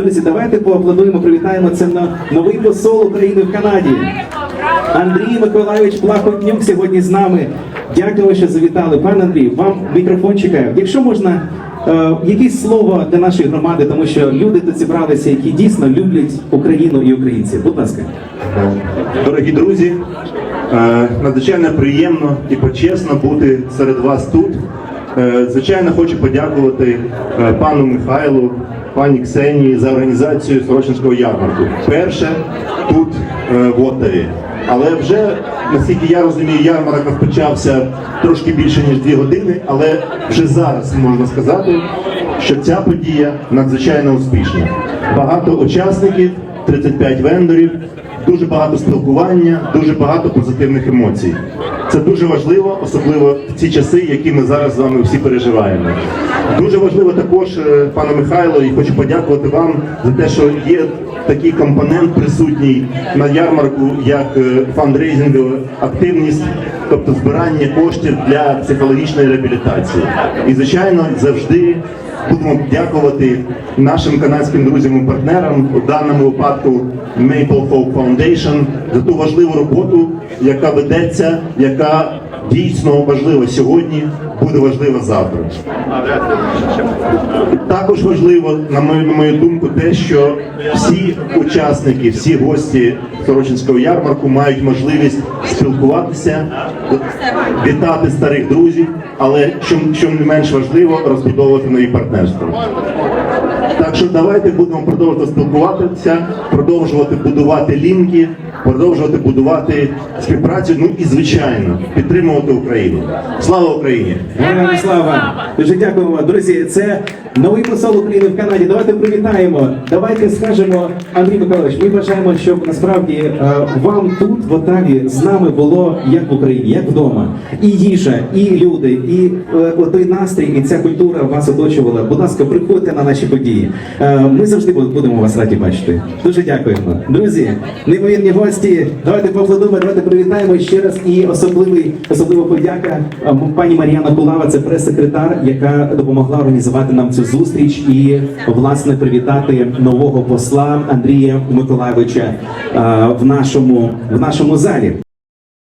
Друзі, давайте поаплодуємо, привітаємо. Це на- новий посол України в Канаді. Андрій Миколайович Плахотнюк сьогодні з нами. Дякую, що завітали. Пане Андрій, вам мікрофон чекає. Якщо можна, е, якесь слово для нашої громади, тому що люди тут зібралися, які дійсно люблять Україну і українців. Будь ласка. Дорогі друзі, е, надзвичайно приємно і почесно бути серед вас тут. Е, Звичайно, хочу подякувати е, пану Михайлу, пані Ксенії за організацію Сорочинського ярмарку. Перше тут е, в Оттаві. Але вже, наскільки я розумію, ярмарок розпочався трошки більше ніж дві години, але вже зараз можна сказати, що ця подія надзвичайно успішна. Багато учасників, 35 вендорів, дуже багато спілкування, дуже багато позитивних емоцій. Це дуже важливо, особливо в ці часи, які ми зараз з вами всі переживаємо. Дуже важливо також, е, пане Михайло, і хочу подякувати вам за те, що є такий компонент присутній на ярмарку, як е, фандрейзингова активність, тобто збирання коштів для психологічної реабілітації. І звичайно, завжди будемо дякувати нашим канадським друзям і партнерам у даному випадку Maple Hope Foundation за ту важливу роботу, яка ведеться, яка дійсно важлива сьогодні, буде важлива завтра. Також важливо, на мою, на мою думку, те, що всі учасники, всі гості Сорочинського ярмарку мають можливість спілкуватися, вітати старих друзів, але що, що не менш важливо, розбудовувати нові партнерства. Так що давайте будемо продовжувати спілкуватися, продовжувати будувати лінки, продовжувати будувати співпрацю. Ну і звичайно підтримувати Україну. Слава Україні! Героям слава! Дуже дякуємо. Друзі, це новий посол України в Канаді. Давайте привітаємо. Давайте скажемо, Андрій Миколаївич, ми бажаємо, щоб насправді е, вам тут, в Отаві, з нами було як в Україні, як вдома. І їжа, і люди, і е, той настрій, і ця культура вас оточувала. Будь ласка, приходьте на наші події. Е, Ми завжди будемо вас раді бачити. Дуже дякуємо. Друзі, неймовірні гості. Давайте поаплодуємо, давайте привітаємо ще раз. І особливий, особлива подяка е, пані Мар'яна Кулава, це прес-секретар, яка допомогла організувати нам цю зустріч і власне привітати нового посла Андрія Миколайовича е, в нашому в нашому залі.